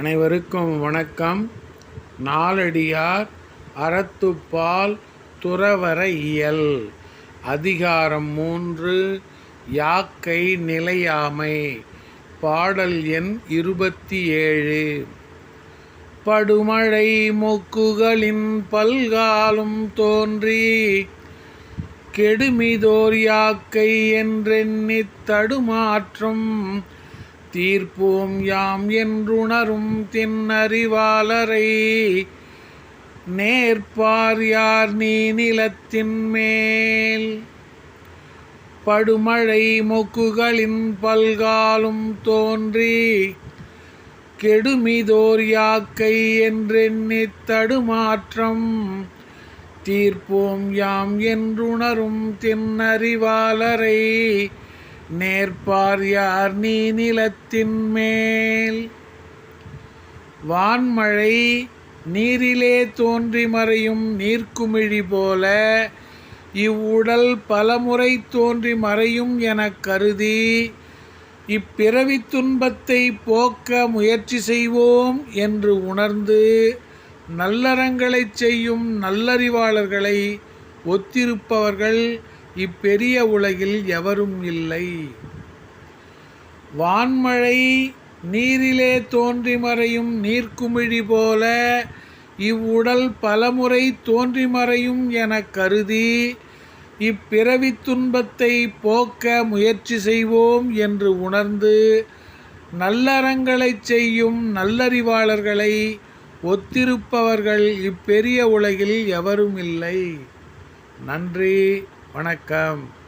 அனைவருக்கும் வணக்கம். நாலடியார் அறத்துப்பால் துறவர இயல். அதிகாரம் மூன்று யாக்கை நிலையாமை. பாடல் எண் இருபத்தி ஏழு. படுமழை மொக்குகளின் பல்காலும் தோன்றி கெடுமிதோர் யாக்கை என்றெண்ணித் தடுமாற்றம் தீர்ப்போம் யாம் என்றுணரும் தின்னறிவாளரை. நேர்ப்பார் யார் நீ நிலத்தின் மேல்? படுமழை மொக்குகளின் பல்காலும் தோன்றி கெடுமிதோர் யாக்கை என்றெண்ணி தடுமாற்றம். தீர்ப்போம் யாம் என்றுணரும் தின்னறிவாளரை. நேர்பார் யார் நீ நிலத்தின் மேல்? வான்மழை நீரிலே தோன்றி மறையும் நீர்க்குமிழி போல இவ்வுடல் பலமுறை தோன்றி மறையும் எனக் கருதி இப்பிறவித் துன்பத்தை போக்க முயற்சி செய்வோம் என்று உணர்ந்து நல்லறங்களைச் செய்யும் நல்லறிவாளர்களை ஒத்திருப்பவர்கள் இப்பெரிய உலகில் எவரும் இல்லை. வான்மழை நீரிலே தோன்றி மறையும் நீர்க்குமிழி போல இவ்வுடல் பலமுறை தோன்றி மறையும் என கருதி இப்பிறவித் துன்பத்தை போக்க முயற்சி செய்வோம் என்று உணர்ந்து நல்லறங்களைச் செய்யும் நல்லறிவாளர்களை ஒத்திருப்பவர்கள் இப்பெரிய உலகில் எவரும் இல்லை. நன்றி. வணக்கம்.